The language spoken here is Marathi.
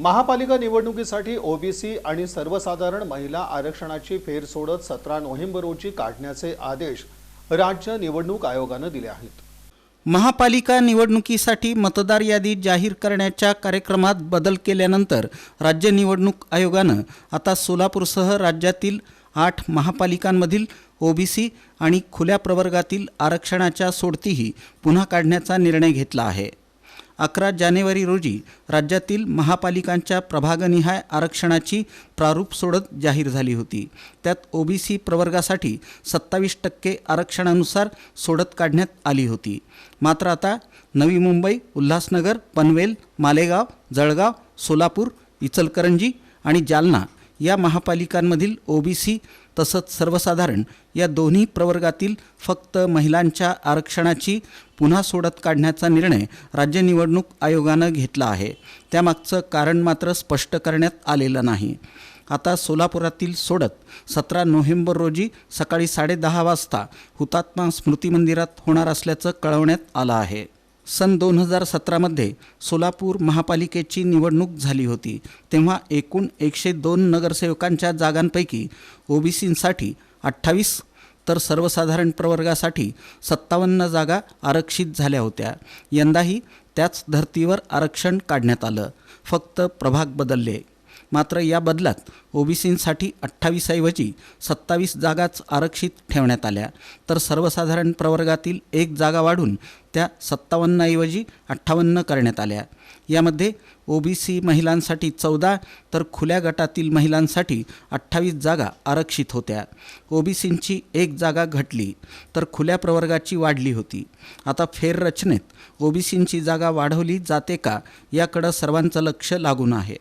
महापालिका निवडणुकीसाठी ओबीसी आणि सर्वसाधारण महिला आरक्षणाची फेर सोडत सतरा नोव्हेंबर रोजी काढण्याचे आदेश राज्य निवडणूक आयोगानं दिले आहेत. महापालिका निवडणुकीसाठी मतदार यादी जाहीर करण्याच्या कार्यक्रमात बदल केल्यानंतर राज्य निवडणूक आयोगानं आता सोलापूरसह राज्यातील आठ महापालिकांमधील ओबीसी आणि खुल्या प्रवर्गातील आरक्षणाच्या सोडतीही पुन्हा काढण्याचा निर्णय घेतला आहे. अकरा जानेवारी रोजी राज्यातील महापालिकांच्या प्रभागनिहाय आरक्षणाची प्रारूप सोडत जाहीर झाली होती. त्यात ओबीसी प्रवर्गासाठी सत्तावीस टक्के आरक्षणानुसार सोडत काढण्यात आली होती. मात्र आता नवी मुंबई उल्हासनगर पनवेल मालेगाव जळगाव सोलापूर इचलकरंजी आणि जालना या महापालिकांमधील ओबीसी तसंच सर्वसाधारण या दोन्ही प्रवर्गातील फक्त महिलांच्या आरक्षणाची पुन्हा सोडत काढण्याचा निर्णय राज्य निवडणूक आयोगानं घेतला आहे. त्यामागचं कारण मात्र स्पष्ट करण्यात आलेलं नाही. आता सोलापुरातील सोडत सतरा नोव्हेंबर रोजी सकाळी साडेदहा वाजता हुतात्मा स्मृती मंदिरात होणार असल्याचं कळवण्यात आलं आहे. सन दोन हजार सतरामध्ये सोलापूर महापालिकेची निवडणूक झाली होती. तेव्हा एकूण एकशे दोन नगरसेवकांच्या जागांपैकी ओबीसींसाठी अठ्ठावीस तर सर्वसाधारण प्रवर्गासाठी सत्तावन्न जागा आरक्षित झाल्या होत्या. यंदाही त्याच धर्तीवर आरक्षण काढण्यात आलं. फक्त प्रभाग बदलले. मात्र या बदलात ओबीसींसाठी अठ्ठावीसऐवजी सत्तावीस जागाच आरक्षित ठेवण्यात आल्या. तर सर्वसाधारण प्रवर्गातील एक जागा वाढून त्या सत्तावन्नऐवजी अठ्ठावन्न करण्यात आल्या. यामध्ये ओबीसी महिलांसाठी चौदा तर खुल्या गटातील महिलांसाठी अठ्ठावीस जागा आरक्षित होत्या. ओबीसींची एक जागा घटली तर खुल्या प्रवर्गाची वाढली होती. आता फेररचनेत ओबीसींची जागा वाढवली जाते का? याकडं सर्वांचं लक्ष लागून आहे.